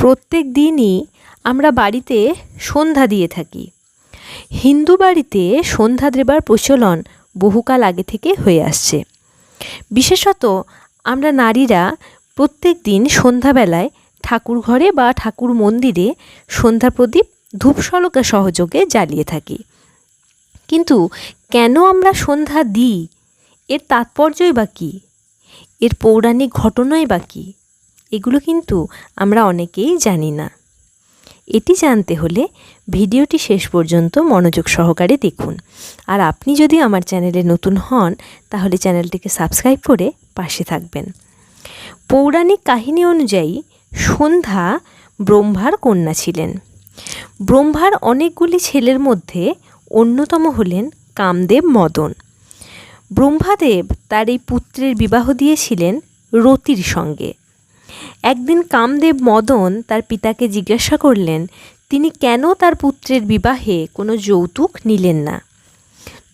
প্রত্যেক দিনই আমরা বাড়িতে সন্ধ্যা দিয়ে থাকি। হিন্দু বাড়িতে সন্ধ্যা দেবার প্রচলন বহুকাল আগে থেকে হয়ে আসছে। বিশেষত আমরা নারীরা প্রত্যেক দিন সন্ধ্যাবেলায় ঠাকুর ঘরে বা ঠাকুর মন্দিরে সন্ধ্যা প্রদীপ, ধূপশলকা সহযোগে জ্বালিয়ে থাকি। কিন্তু কেন আমরা সন্ধ্যা দিই? এর তাৎপর্যই বা কী? এর পৌরাণিক ঘটনাই বা কী? এগুলো কিন্তু আমরা অনেকেই জানি না। এটি জানতে হলে ভিডিওটি শেষ পর্যন্ত মনোযোগ সহকারে দেখুন। আর আপনি যদি আমার চ্যানেলে নতুন হন, তাহলে চ্যানেলটিকে সাবস্ক্রাইব করে পাশে থাকবেন। পৌরাণিক কাহিনী অনুযায়ী সন্ধ্যা ব্রহ্মার কন্যা ছিলেন। ব্রহ্মার অনেকগুলি ছেলের মধ্যে অন্যতম হলেন কামদেব মদন। ব্রহ্মাদেব তার এই পুত্রের বিবাহ দিয়েছিলেন রতির সঙ্গে। একদিন কামদেব মদন তার পিতাকে জিজ্ঞাসা করলেন, তিনি কেন তার পুত্রের বিবাহে কোনো যৌতুক নিলেন না?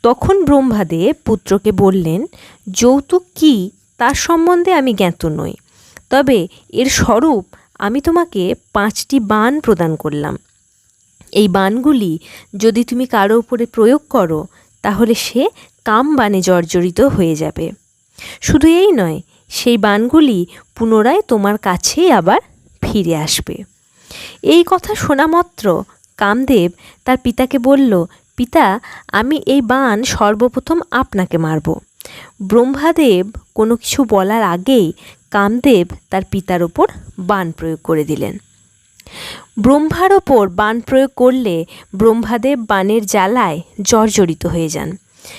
তখন ব্রহ্মাদেব পুত্রকে বললেন, যৌতুক কি? তার সম্বন্ধে আমি জ্ঞাত নই। তবে এর স্বরূপ আমি তোমাকে পাঁচটি বান প্রদান করলাম। এই বানগুলি যদি তুমি কারও উপরে প্রয়োগ করো, তাহলে সে কাম বানে জর্জরিত হয়ে যাবে। শুধু এই নয় সেই বানগুলি পুনরায় তোমার কাছেই আবার ফিরে আসবে। এই কথা শোনা মাত্র কামদেব তার পিতাকে বলল, পিতা, আমি এই বান সর্বপ্রথম আপনাকে মারব। ব্রহ্মাদেব কোনো কিছু বলার আগেই কামদেব তার পিতার ওপর বান প্রয়োগ করে দিলেন। ব্রহ্মার ওপর বান প্রয়োগ করলে ব্রহ্মাদেব বানের জ্বালায় জর্জরিত হয়ে যান।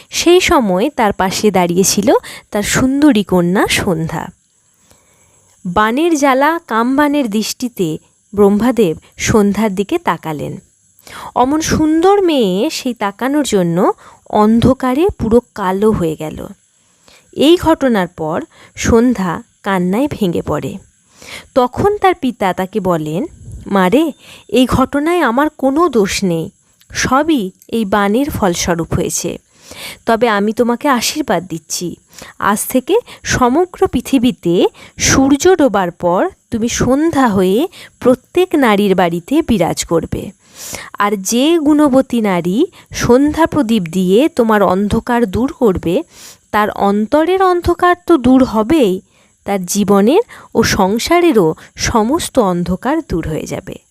সেই সময় তার পাশে দাঁড়িয়েছিল তার সুন্দরী কন্যা সন্ধ্যা। বানের জ্বালা কামবানের দৃষ্টিতে ব্রহ্মাদেব সন্ধ্যার দিকে তাকালেন। অমন সুন্দর মেয়ে সেই তাকানোর জন্য অন্ধকারে পুরো কালো হয়ে গেল। এই ঘটনার পর সন্ধ্যা কান্নায় ভেঙে পড়ে। তখন তার পিতা তাকে বলেন মারে এই ঘটনায় আমার কোনো দোষ নেই। সবই এই বানের ফলস্বরূপ হয়েছে। তবে আমি তোমাকে আশীর্বাদ দিচ্ছি। আজ থেকে সমগ্র পৃথিবীতে সূর্য ডোবার পর তুমি সন্ধ্যা হয়ে প্রত্যেক নারীর বাড়িতে বিরাজ করবে। আর যে গুণবতী নারী সন্ধ্যা প্রদীপ দিয়ে তোমার অন্ধকার দূর করবে, তার অন্তরের অন্ধকার তো দূর হবেই, তার জীবনের ও সংসারেরও সমস্ত অন্ধকার দূর হয়ে যাবে।